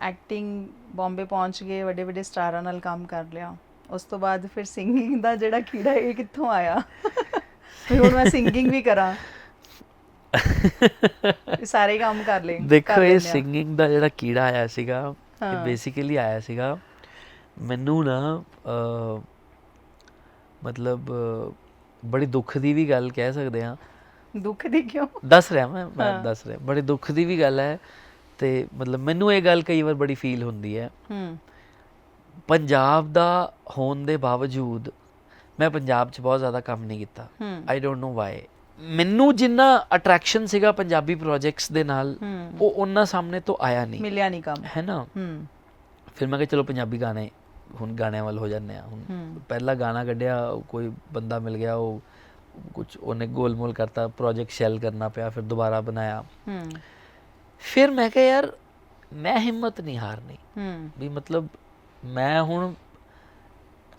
Acting Bombay ਪਹੁੰਚ ਗਏ ਵੱਡੇ ਵੱਡੇ ਸਟਾਰਾਂ ਨਾਲ ਕੰਮ ਕਰ ਲਿਆ ਉਸ ਤੋਂ ਬਾਅਦ ਫਿਰ ਸਿੰਗਿੰਗ ਦਾ ਜਿਹੜਾ ਕੀੜਾ ਇਹ ਕਿੱਥੋਂ ਆਇਆ ਵੀ ਹੁਣ ਮੈਂ ਸਿੰਗਿੰਗ ਵੀ ਕਰਾਂ ਇਹ ਸਾਰੇ ਕੰਮ ਕਰ ਲਏ ਦੇਖੋ ਇਹ। ਸਿੰਗਿੰਗ ਦਾ ਜਿਹੜਾ ਕੀੜਾ ਆਇਆ ਸੀਗਾ ਇਹ। ਬੇਸਿਕਲੀ ਆਇਆ ਸੀਗਾ ਮੈਨੂੰ ਨਾ ਮਤਲਬ ਬੜੀ ਦੁੱਖ ਦੀ ਵੀ ਗੱਲ ਕਹਿ ਸਕਦੇ ਆ ਦੁੱਖ ਦੀ ਕਿਉਂ ਦੱਸ ਰਿਹਾ ਮੈਂ ਮੈਂ। ਦੱਸ ਰਿਹਾ ਬੜੀ ਦੁੱਖ ਦੀ ਵੀ ਗੱਲ ਹੈ ਤੇ ਮਤਲਬ ਮੈਨੂੰ ਇਹ ਗੱਲ ਕਈ ਵਾਰ ਬੜੀ ਫੀਲ ਹੁੰਦੀ ਹੈ। ਹੂੰ। ਪੰਜਾਬ ਦਾ ਹੋਣ ਦੇ ਬਾਵਜੂਦ ਮੈਂ ਪੰਜਾਬ 'ਚ ਬਹੁਤ ਜ਼ਿਆਦਾ ਕੰਮ ਨਹੀਂ ਕੀਤਾ। ਆਈ ਡੋਨਟ ਨੋ ਵਾਈ ਮੈਨੂੰ ਜਿੰਨਾ ਅਟਰੈਕਸ਼ਨ ਸੀਗਾ ਪੰਜਾਬੀ ਪ੍ਰੋਜੈਕਟਸ ਦੇ ਨਾਲ ਉਹ ਉਹਨਾਂ ਸਾਹਮਣੇ ਤੋਂ ਆਇਆ ਨਹੀਂ। ਮਿਲਿਆ ਨਹੀਂ ਕੰਮ। ਹੈ ਨਾ? ਫਿਰ ਮੈਂ ਕਿਹਾ ਚਲੋ ਪੰਜਾਬੀ ਗਾਣੇ ਹੁਣ ਗਾਣਿਆਂ ਵੱਲ ਹੋ ਜਾਂਦੇ ਆ ਹੁਣ ਪਹਿਲਾ ਗਾਣਾ ਕੱਢਿਆ ਕੋਈ ਬੰਦਾ ਮਿਲ ਗਿਆ ਉਹ ਕੁਝ ਉਹਨੇ ਗੋਲਮੋਲ ਕਰਤਾ ਪ੍ਰੋਜੈਕਟ ਸ਼ੈਲ ਕਰਨਾ ਪਿਆ ਫਿਰ ਦੁਬਾਰਾ ਬਣਾਇਆ। ਹੂੰ। ਫਿਰ ਮੈਂ ਕਿਹਾ ਯਾਰ ਮੈਂ ਹਿੰਮਤ ਨਹੀਂ ਹਾਰਨੀ। ਹੂੰ। ਵੀ ਮਤਲਬ ਮੈਂ ਹੁਣ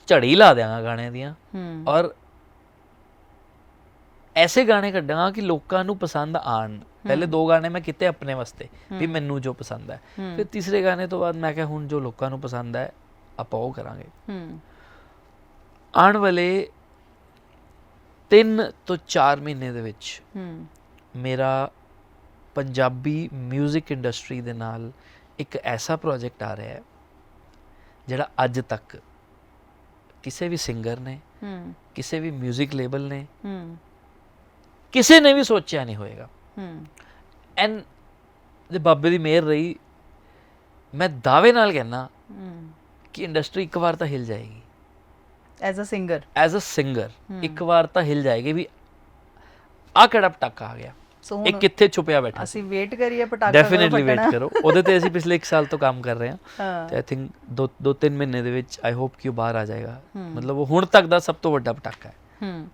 ਝੜੀ ਲਾ ਦਿਆਂਗਾ ਗਾਣਿਆਂ ਦੀਆਂ। ਹੂੰ। ਔਰ ਐਸੇ ਗਾਣੇ ਕੱਢਾਂਗਾ ਕਿ ਲੋਕਾਂ ਨੂੰ ਪਸੰਦ ਆਣ ਪਹਿਲੇ ਦੋ ਗਾਣੇ ਮੈਂ ਕੀਤੇ ਆਪਣੇ ਵਾਸਤੇ ਵੀ ਮੈਨੂੰ ਜੋ ਪਸੰਦ ਹੈ। ਫਿਰ ਤੀਸਰੇ ਗਾਣੇ ਤੋਂ ਬਾਅਦ ਮੈਂ ਕਿਹਾ ਹੁਣ ਜੋ ਲੋਕਾਂ ਨੂੰ ਪਸੰਦ ਹੈ ਆਪਾਂ ਉਹ ਕਰਾਂਗੇ। ਹੂੰ। ਆਉਣ ਵਾਲੇ 3 ਤੋਂ 4 ਮਹੀਨੇ ਦੇ ਵਿੱਚ ਹੂੰ। ਮੇਰਾ ਪੰਜਾਬੀ 뮤직 ਇੰਡਸਟਰੀ ਦੇ ਨਾਲ ਇੱਕ ਐਸਾ ਪ੍ਰੋਜੈਕਟ ਆ ਰਿਹਾ ਹੈ ਜਿਹੜਾ ਅੱਜ ਤੱਕ ਕਿਸੇ ਵੀ ਸਿੰਗਰ ਨੇ ਹੂੰ ਕਿਸੇ ਵੀ 뮤직 ਲੇਬਲ ਨੇ ਹੂੰ ਕਿਸੇ ਨੇ ਵੀ ਸੋਚਿਆ ਨਹੀਂ ਹੋਏਗਾ ਹੂੰ ਐਨ ਜੇ ਬਾਬੇ ਦੀ ਮਿਹਰ ਰਹੀ ਮੈਂ ਦਾਅਵੇ ਨਾਲ ਕਹਿਣਾ ਹੂੰ ਕਿ ਇੰਡਸਟਰੀ ਇੱਕ ਵਾਰ ਤਾਂ ਹਿਲ ਜਾਏਗੀ as a singer as a singer ਇੱਕ ਵਾਰ ਤਾਂ ਹਿਲ ਜਾਏਗੀ ਵੀ ਆ ਕਿਹੜਾ ਪਟਾਕਾ ਆ ਗਿਆ ਸੋ ਇਹ ਹੁਣ ਕਿੱਥੇ ਛੁਪਿਆ ਬੈਠਾ? ਅਸੀਂ ਵੇਟ ਕਰੀਏ ਪਟਾਕਾ ਡੈਫੀਨਿਟਲੀ ਵੇਟ ਕਰੋ। ਉਹਦੇ ਤੇ ਅਸੀਂ ਪਿਛਲੇ 1 ਸਾਲ ਤੋਂ ਕੰਮ ਕਰ ਰਹੇ ਹਾਂ। ਹਾਂ। ਤੇ ਆਈ ਥਿੰਕ ਦੋ ਦੋ ਤਿੰਨ ਮਹੀਨੇ ਦੇ ਵਿੱਚ ਆਈ ਹੋਪ ਕਿ ਉਹ ਬਾਹਰ ਆ ਜਾਏਗਾ। ਮਤਲਬ ਉਹ ਹੁਣ ਤੱਕ ਦਾ ਸਭ ਤੋਂ ਵੱਡਾ ਪਟਾਕਾ ਹੈ। ਹੂੰ।